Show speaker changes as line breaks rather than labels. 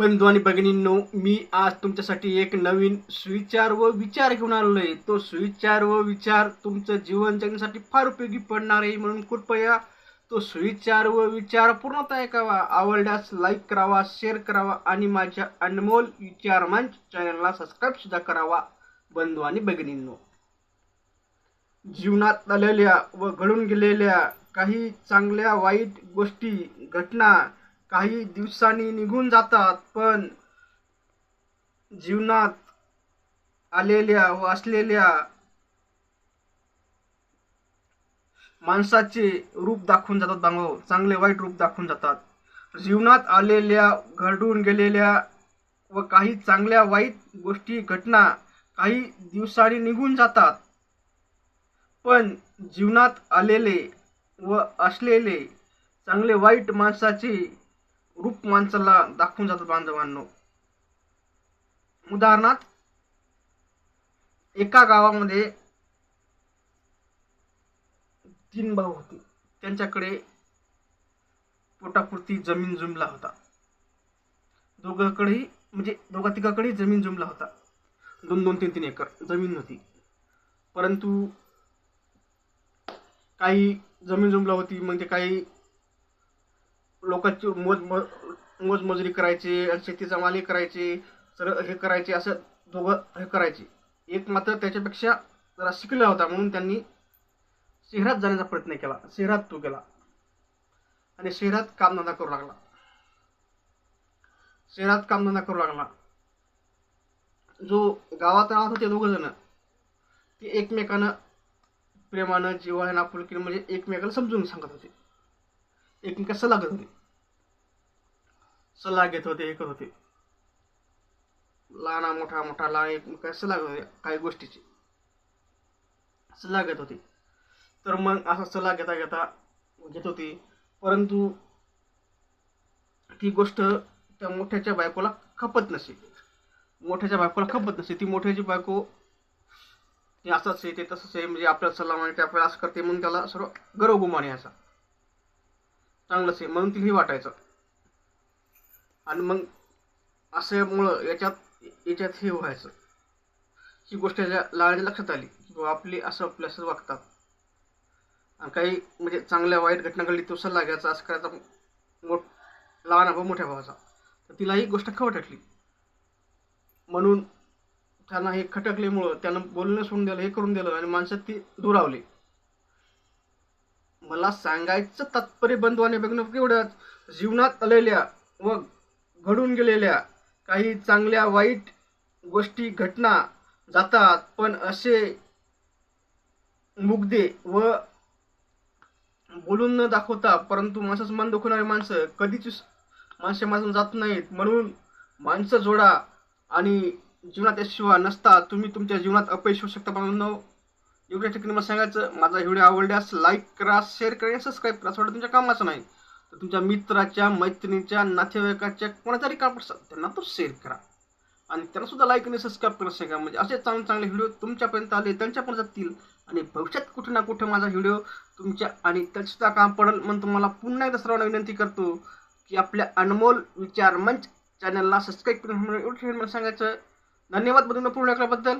बंधू आणि भगिनींनो मी आज तुमच्यासाठी एक नवीन सुविचार व विचार घेऊन आलेलो आहे तो सुविचार व विचार तुमचं जीवन जगण्यासाठी फार उपयोगी पडणार आहे म्हणून कृपया तो सुविचार व विचार पूर्णतः ऐकावा. आवडल्यास लाईक करावा शेअर करावा आणि माझ्या अनमोल विचार मंच चॅनलला सबस्क्राईब सुद्धा करावा बंधू आणि भगिनींनो. जीवनात आलेल्या व घडून गेलेल्या काही चांगल्या वाईट गोष्टी घटना काही दिवसांनी निघून जातात पण जीवनात आलेल्या व असलेल्या माणसाचे रूप दाखवून जातात बांगव चांगले वाईट रूप दाखवून जातात. जीवनात आलेल्या घडून गेलेल्या व काही चांगल्या वाईट गोष्टी घटना काही दिवसांनी निघून जातात. पण जीवनात आलेले व असलेले चांगले वाईट माणसाचे रूप माणसाला दाखवून जातात बांधवांनो. उदाहरणार्थ एका गावामध्ये तीन भाऊ होते. त्यांच्याकडे पोटापुरती जमीन जुमला होता. दोघांकडेही म्हणजे दोघा तिघाकडेही जमीन जुमला होता. दोन दोन तीन तीन एकर जमीन होती. परंतु काही जमीन जुमला होती म्हणजे काही लोकांची मोज मोजमजुरी करायची आणि शेतीचा माली करायचे तर हे करायचे असं दोघं हे करायचे. एक मात्र त्याच्यापेक्षा जरा शिकला होता म्हणून त्यांनी शहरात जाण्याचा प्रयत्न केला. शहरात तो गेला. आणि शहरात कामधंदा करू लागला. शहरात कामधंदा करू लागला. जो गावात राहत होते दोघ जण ते एकमेकानं प्रेमानं जिव्हाळ्यानं आपुलकीनं म्हणजे एकमेकाला समजून सांगत होते. एकमेकात सल्ला करत होते सल्ला घेत होते हे करत होते. लहाना मोठा मोठा लहान एकमेकात सल्ला घेत होते काही गोष्टीची. सल्ला घेत होते. तर मग असा सल्ला घेता घेता घेत होते. परंतु ती गोष्ट त्या मोठ्याच्या बायकोला खपत नसे. मोठ्याच्या बायकोला खपत नसे. ती मोठ्याची बायको ते असंच आहे ते तसंच आहे. म्हणजे आपल्याला सल्ला माहिती आपल्याला असं करते म्हणून त्याला सर्व गर्व गुमान यायचा चांगलंच आहे. म्हणून तिला हे वाटायचं. आणि मग असल्यामुळं याच्यात याच्यात हे व्हायचं. ही गोष्ट लाळाच्या लक्षात आली. की बाबा आपले असं आपल्या असं वागतात. आणि काही म्हणजे चांगल्या वाईट घटना घडली तो सल्ला घ्यायचा असं करायचा मोठ लहान भाऊ मोठ्या भावाचा. तर तिला ही गोष्ट खवटली म्हणून त्यांना हे खटकल्यामुळं त्यानं बोलणं सोडून दिलं हे करून दिलं आणि माणसात ती दुरावली. मला सांगायचं तात्पर्य बंधवाने बघणं एवढंच जीवनात आलेल्या व घडून गेलेल्या काही चांगल्या वाईट गोष्टी घटना जातात पण असे मुग्धे व बोलून न दाखवता परंतु माणसाचं मन दुखवणारी माणसं कधीच माणसे माझून जात नाहीत. म्हणून माणसं जोडा आणि जीवनात यशस्वी नसता तुम्ही तुमच्या जीवनात अपयश होऊ शकता म्हणून एवढ्या ठिकाणी मला सांगायचं माझा व्हिडिओ आवडल्यास लाईक करा शेअर करा आणि सबस्क्राईब करा. असं तुमच्या कामाचं नाही. तर तुमच्या मित्राच्या मैत्रिणीच्या नातेवाईकाच्या कोणाचाही काम असतात त्यांना तो शेअर करा. आणि त्यांना सुद्धा लाईक आणि सबस्क्राईब करा सांगा. म्हणजे असे चांगले चांगले व्हिडिओ तुमच्यापर्यंत आले त्यांच्यापर्यंत जातील. आणि भविष्यात कुठे ना कुठे माझा व्हिडिओ तुमच्या आणि त्याचसुद्धा काम पडेल म्हणून तुम्हाला पुन्हा एकदा सर्वांना विनंती करतो की आपल्या अनमोल विचार मंच चॅनलला सबस्क्राईब करून एवढं सांगायचं धन्यवाद. बदलून पूर्ण ऐकल्याबद्दल.